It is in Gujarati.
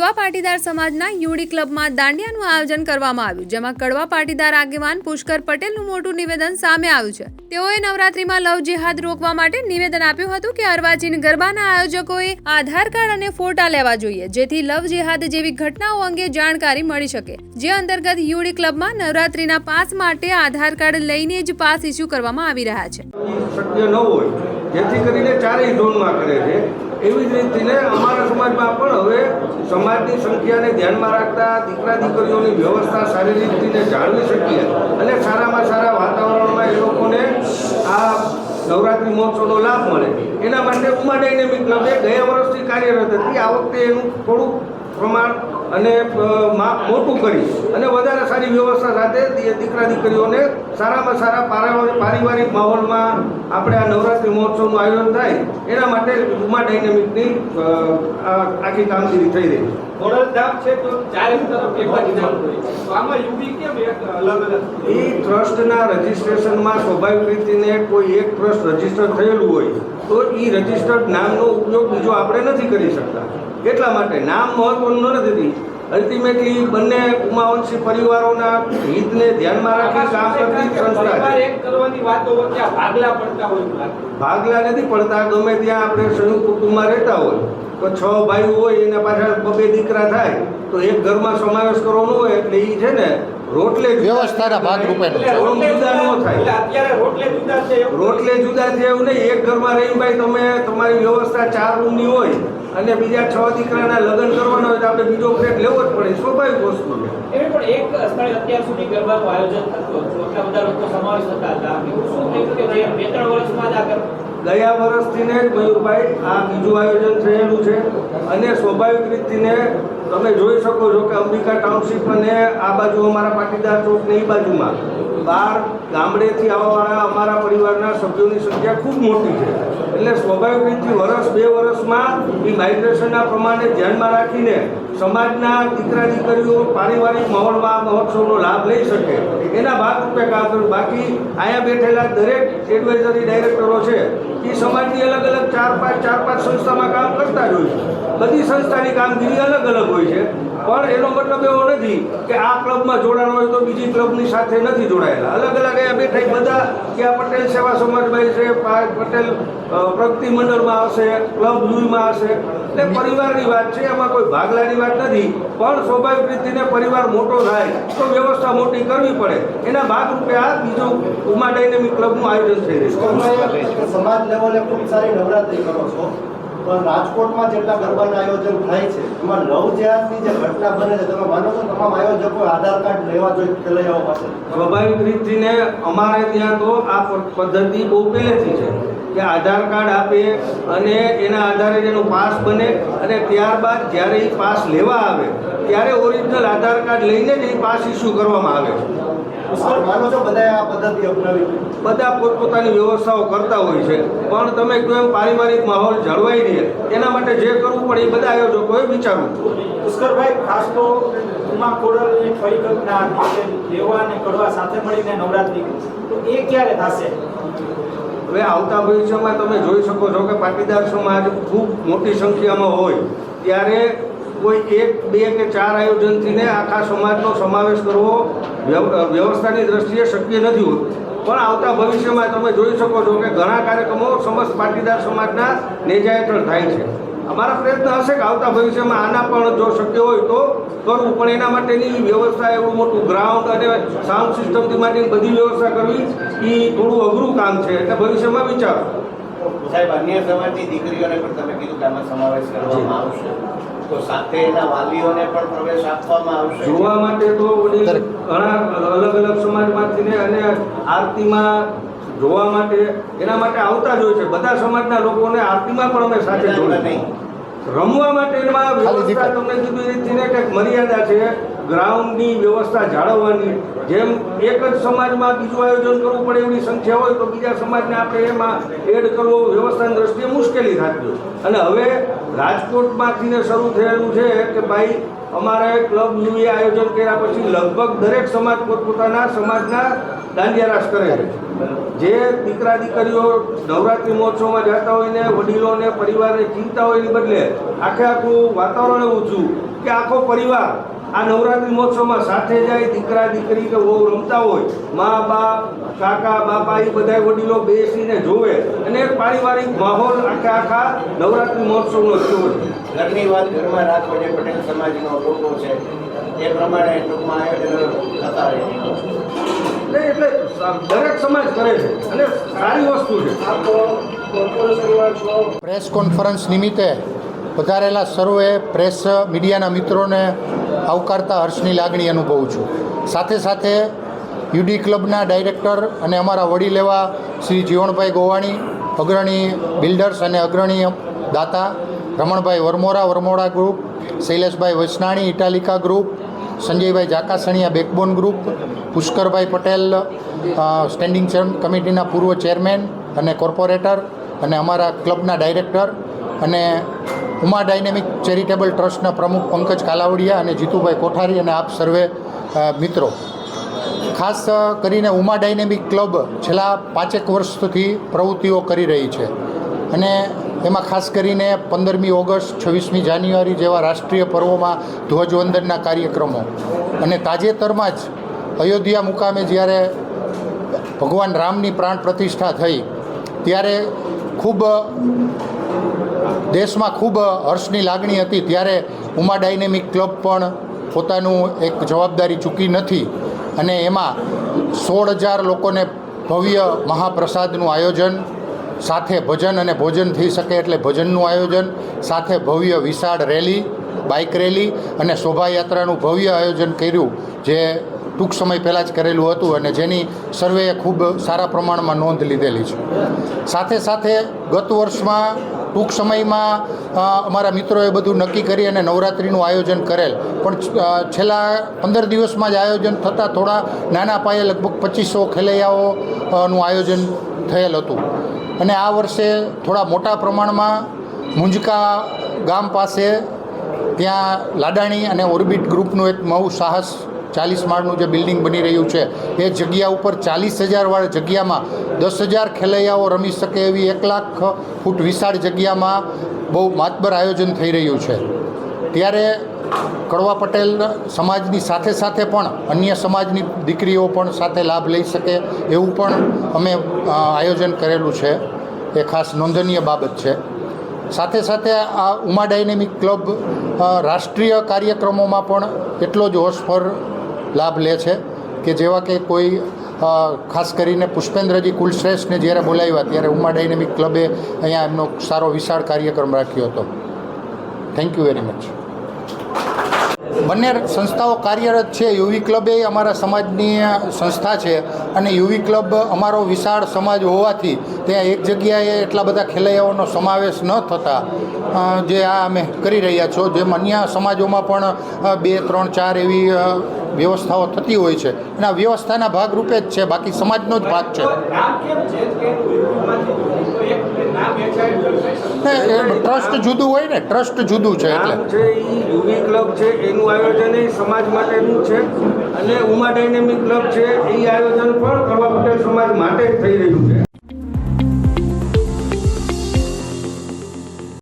કડવા પાટીદાર સમાજના યુડી ક્લબમાં દાંડિયાનું આયોજન કરવામાં આવ્યું, જેમાં કડવા પાટીદાર આગેવાન પુષ્કર પટેલનું મોટું નિવેદન સામે આવ્યું છે. તેઓએ નવરાત્રીમાં લવ જેહાદ રોકવા માટે નિવેદન આપ્યું હતું કે અરવાચીન ગરબાના આયોજકોએ આધાર કાર્ડ અને ફોટા લેવા જોઈએ, જેથી લવ જેહાદ જેવી ઘટનાઓ અંગે જાણકારી મળી શકે. જે અંતર્ગત યુડી ક્લબમાં નવરાત્રીના પાસ માટે આધાર કાર્ડ લઈને જ પાસ ઇસ્યુ કરવામાં આવી રહ્યા છે. જેથી કરીને ચારેય ઝોનમાં કરે છે. એવી જ રીતે અમારા સમાજમાં પણ સમાજની સંખ્યાને ધ્યાનમાં રાખતા દીકરા દીકરીઓની વ્યવસ્થા સારી રીતને જાળવી શકીએ અને સારામાં સારા વાતાવરણમાં એ લોકોને આ નવરાત્રિ મહોત્સવનો લાભ મળે. એના માટે ઉમા ડાયનેમિક ક્લબે ગયા વર્ષથી કાર્યરત હતી. આ વખતે એનું થોડુંક પ્રમાણ અને મોટું કરી. અને વધારે સારી વ્યવસ્થા સાથે દીકરા દીકરીઓને સારામાં સારા પારિવારિક માહોલમાં આપણે આ નવરાત્રિ મહોત્સવનું આયોજન થાય એના માટે ઉમા ડાયનેમિકની આખી કામગીરી થઈ રહી છે. એ ટ્રસ્ટના રજિસ્ટ્રેશનમાં સ્વાભાવિક રીતને કોઈ એક ટ્રસ્ટ રજિસ્ટર થયેલું હોય તો એ રજિસ્ટર્ડ નામનો ઉપયોગ બીજો આપણે નથી કરી શકતા. એટલા માટે નામ મહત્વનું નથી. અલ્ટિમેટલી બંને ઉમાવંશી પરિવારોના હિતને ધ્યાનમાં રાખી કામ કરતી સંસ્થા છે. ભાગલા પડતા હોય ભાગલા નથી પડતા ગમે ત્યાં આપણે સંયુક્ત કુટુંબમાં રહેતા હોય. તો છ ભાઈ હોય એના પાછળ બબે દીકરા થાય તો એક ઘરમાં સમાવેશ કરવાનો હોય એટલે એ છે ને રોટલે વ્યવસ્થાના રોટલે જુદા અત્યારે રોટલે જુદા છે એવું રોટલે જુદા છે એવું નહીં. એક ઘરમાં રહી ભાઈ તમે તમારી વ્યવસ્થા ચાર રૂમની હોય અને બીજા છ દીકરાના લગ્ન કરવાના હોય તો આપણે બીજો ફ્લેટ લેવો જ પડે. સ્વાભાવિક વસ્તુ છે. એવી પણ એક સ્થળે અત્યાર સુધી ગરબાનું આયોજન થતું હતું. એટલા બધા લોકો સમાવેશ થતા હતા. શું થયું કે બે ત્રણ વર્ષમાં જ આગળ ગયા વર્ષથી ને મયુરભાઈ આ બીજું આયોજન થયેલું છે. અને સ્વાભાવિક રીતને તમે જોઈ શકો છો કે અંબિકા ટાઉનશીપ અને આ બાજુ અમારા પાટીદાર ચોક ને એ બાજુમાં બાર ગામડેથી આવવાવાળા અમારા સભ્યોની સંખ્યા ખૂબ મોટી છે. એટલે સ્વાભાવિક રીતે વર્ષ બે વર્ષમાં એ માઇગ્રેશનના પ્રમાણે ધ્યાનમાં રાખીને સમાજના દીકરા દીકરીઓ પારિવારિક માહોલમાં મહોત્સવનો લાભ લઈ શકે. એના ભાગરૂપે કામ કર્યું બાકી અહીંયા બેઠેલા દરેક એડવાઇઝરી ડાયરેક્ટરો છે, એ સમાજની અલગ અલગ ચાર પાંચ ચાર પાંચ સંસ્થામાં કામ કરતા જ હોય છે. બધી સંસ્થાની કામગીરી અલગ અલગ હોય છે. પણ એનો મતલબ એવો નથી કે આ ક્લબમાં જોડાણ હોય તો બીજી ક્લબની સાથે નથી જોડાયેલા. અલગ અલગ એ બેઠા બધા કે આ પટેલ સેવા સમાજભાઈ છે પટેલ પ્રગતિ મંડળમાં હશે ક્લબ યુમાં હશે એટલે પરિવારની વાત છે, એમાં કોઈ ભાગલાની વાત નથી. પણ સ્વાભાવિક રીતને પરિવાર મોટો થાય તો વ્યવસ્થા મોટી કરવી પડે. એના ભાગરૂપે આ બીજું ઉમા ડાયનેમિક ક્લબનું આયોજન થઈ રહ્યું છે. સમાજ લેવલે ખૂબ સારી નવરાત્રી કરો છો. પણ રાજકોટમાં જેટલા ગરબાના આયોજન થાય છે, એમાં લવ જ્યાંથી જે ઘટના બને છે, તમે માનો છો તમામ આયોજકો આધાર કાર્ડ લેવા જોઈએ લઈ પાસે સ્વાભાવિક રીતથી અમારે ત્યાં તો આ પદ્ધતિ બહુ પહેલેથી છે કે આધાર કાર્ડ આપે અને એના આધારે એનો પાસ બને અને ત્યારબાદ જ્યારે એ પાસ લેવા આવે, ત્યારે ઓરિજિનલ આધાર કાર્ડ લઈને જ એ પાસ ઇસ્યુ કરવામાં આવે. માનો છો બધાએ આ પદ્ધતિ અપનાવી? બધા પોતપોતાની વ્યવસ્થાઓ કરતા હોય છે. પણ તમે કયો એમ પારિવારિક માહોલ જળવાઈ રહે એના માટે જે કરવું પડે એ બધા આયોજકોએ વિચારવું પુષ્કરભાઈ ખાસ તો ઉમા પરિકલ્પના હતી અને કડવા સાથે મળીને નવરાત્રી તો એ ક્યારે થશે? હવે આવતા ભવિષ્યમાં તમે જોઈ શકો છો કે પાટીદાર સમાજ ખૂબ મોટી સંખ્યામાં હોય. ત્યારે કોઈ એક, બે કે ચાર આયોજનથીને આખા સમાજનો સમાવેશ કરવો વ્યવસ્થાની દ્રષ્ટિએ શક્ય નથી હોતું. પણ આવતા ભવિષ્યમાં તમે જોઈ શકો છો કે ઘણા કાર્યક્રમો સમસ્ત પાટીદાર સમાજના નેજા હેઠળ થાય છે. અમારા પ્રયત્ન હશે કે આવતા ભવિષ્યમાં આના પણ જો શક્ય હોય તો કરવું, પણ એના માટેની વ્યવસ્થા એવું મોટું ગ્રાઉન્ડ અને સાઉન્ડ સિસ્ટમથી માટેની બધી વ્યવસ્થા કરવી એ થોડું અઘરું કામ છે. એટલે ભવિષ્યમાં વિચારો. સાહેબ, અન્ય સમાજની દીકરીઓને પણ તમે કીધું કે આમાં સમાવેશ કરવામાં આવશે. તો સાથે એના વાલીઓને પણ પ્રવેશ આપવામાં આવશે. જોવા માટે તો ઘણા અલગ અલગ સમાજમાંથી ને અને આરતીમાં જોવા માટે એના માટે આવતા જ હોય છે. બધા સમાજના લોકોને આરતીમાં પણ અમે સાથે જોડે નહીં. રમવા માટે એમાં વ્યવસ્થા તમને કીધું એ રીતે કંઈક મર્યાદા છે. ગ્રાઉન્ડની વ્યવસ્થા જાળવવાની, જેમ એક જ સમાજમાં બીજું આયોજન કરવું પડે એવી સંખ્યા હોય તો બીજા સમાજને આપણે એમાં એડ કરવો વ્યવસ્થાની દ્રષ્ટિએ મુશ્કેલી થતી અને હવે રાજકોટમાંથીને શરૂ થયેલું છે કે ભાઈ, અમારે ક્લબ યુએ આયોજન કર્યા પછી લગભગ દરેક સમાજ પોતપોતાના સમાજના દાંડિયારાસ કરે છે. જે દીકરા દીકરીઓ નવરાત્રિ મહોત્સવમાં જતા હોય ને વડીલોને પરિવારને ચિંતા હોય એની બદલે આખે આખું વાતાવરણ એવું કે આખો પરિવાર આ નવરાત્રિ મહોત્સવમાં સાથે જાય દીકરા દીકરી કે બહુ રમતા હોય મા બાપ કાકા બાપા એ બધા વડીલો બેસીને જોવે અને એક પારિવારિક માહોલ આખા આખા નવરાત્રિ મહોત્સવનો થયો છે ઘરની વાત ઘરમાં રાખો જે પટેલ સમાજનો લોકો છે એ પ્રમાણે ટૂંકમાં આયોજન થતા રહે એટલે એટલે દરેક સમાજ કરે છે અને સારી વસ્તુ છે. પ્રેસ કોન્ફરન્સ નિમિત્તે પધારેલા સર્વે પ્રેસ મીડિયાના મિત્રોને આવકારતા હર્ષની લાગણી અનુભવું છું. સાથે સાથે યુડી ક્લબના ડાયરેક્ટર અને અમારા વડીલ એવા શ્રી જીવણભાઈ ગોવાણી, અગ્રણી બિલ્ડર્સ અને અગ્રણી દાતા રમણભાઈ વરમોરા વરમોરા ગ્રુપ શૈલેષભાઈ વસનાણી, ઇટાલિકા ગ્રુપ સંજયભાઈ જાકાસણિયા બેકબોન ગ્રુપ પુષ્કરભાઈ પટેલ સ્ટેન્ડિંગ કમિટીના પૂર્વ ચેરમેન અને કોર્પોરેટર અને અમારા ક્લબના ડાયરેક્ટર અને ઉમા ડાયનેમિક ચેરિટેબલ ટ્રસ્ટના પ્રમુખ પંકજ કાલાવડિયા અને જીતુભાઈ કોઠારી અને આપ સર્વે મિત્રો. ખાસ કરીને ઉમા ડાયનેમિક ક્લબ છેલ્લા પાંચેક વર્ષથી પ્રવૃત્તિઓ કરી રહી છે. અને એમાં ખાસ કરીને પંદરમી ઓગસ્ટ, છવ્વીસમી જાન્યુઆરી જેવા રાષ્ટ્રીય પર્વોમાં ધ્વજવંદનના કાર્યક્રમો. અને તાજેતરમાં જ અયોધ્યા મુકામે જ્યારે ભગવાન રામની પ્રાણ પ્રતિષ્ઠા થઈ, ત્યારે ખૂબ દેશમાં ખૂબ હર્ષની લાગણી હતી ત્યારે ઉમા ડાયનેમિક ક્લબ પણ પોતાનું એક જવાબદારી ચૂકી નથી અને એમાં સોળ હજાર લોકોને ભવ્ય મહાપ્રસાદનું આયોજન, સાથે ભજન અને ભોજન થઈ શકે એટલે ભજનનું આયોજન, સાથે ભવ્ય વિશાળ રેલી, બાઇક રેલી અને શોભાયાત્રાનું ભવ્ય આયોજન કર્યું જે ટૂંક સમય પહેલાં જ કરેલું હતું અને જેની સર્વેએ ખૂબ સારા પ્રમાણમાં નોંધ લીધેલી છે. સાથે સાથે ગત વર્ષમાં ટૂંક સમયમાં અમારા મિત્રોએ બધું નક્કી કરી અને નવરાત્રિનું આયોજન કરેલ. પણ છેલ્લા પંદર દિવસમાં જ આયોજન થતાં થોડા નાના પાયે લગભગ પચીસો ખેલૈયાઓ નું આયોજન થયેલ હતું. અને આ વર્ષે થોડા મોટા પ્રમાણમાં મુંજકા ગામ પાસે ત્યાં લાડાણી અને ઓર્બિટ ગ્રુપનું એક મહુ સાહસ ચાલીસ માળનું જે બિલ્ડિંગ બની રહ્યું છે, એ જગ્યા ઉપર ચાલીસ હજારવાળી જગ્યામાં દસ હજાર ખેલૈયાઓ રમી શકે એવી એક લાખ ફૂટ વિશાળ જગ્યામાં બહુ માતબર આયોજન થઈ રહ્યું છે. ત્યારે કડવા પટેલ સમાજની સાથે સાથે પણ અન્ય સમાજની દીકરીઓ પણ સાથે લાભ લઈ શકે એવું પણ અમે આયોજન કરેલું છે. એ ખાસ નોંધનીય બાબત છે. સાથે સાથે આ ઉમા ડાયનેમિક ક્લબ રાષ્ટ્રીય કાર્યક્રમોમાં પણ એટલો જ હોશભર લાભ લે છે કે જેવા કે કોઈ ખાસ કરીને પુષ્પેન્દ્રજી કુલશ્રેષ્ઠને જ્યારે બોલાવ્યા, ત્યારે ઉમા ડાયનેમિક ક્લબે અહીંયા એમનો સારો વિશાળ કાર્યક્રમ રાખ્યો હતો. થેન્ક યુ વેરી મચ બંને સંસ્થાઓ કાર્યરત છે. યુવી ક્લબ એ અમારા સમાજની સંસ્થા છે અને યુવી ક્લબ અમારો વિશાળ સમાજ હોવાથી ત્યાં એક જગ્યાએ એટલા બધા ખેલૈયાઓનો સમાવેશ ન થતા જે આ અમે કરી રહ્યા છો. જેમ અન્ય સમાજોમાં પણ બે, ત્રણ, ચાર એવી વ્યવસ્થાઓ થતી હોય છે અને આ વ્યવસ્થાના ભાગરૂપે જ છે, બાકી સમાજનો જ ભાગ છે. ટ્રસ્ટ જુદું હોય ને, ટ્રસ્ટ જુદું છે એટલે. યુવી ક્લબ છે, એનું આયોજન એ સમાજ માટેનું છે અને ઉમા ડાયનેમિક ક્લબ છે એ આયોજન પણ કરવા પટેલ સમાજ માટે જ થઈ રહ્યું છે.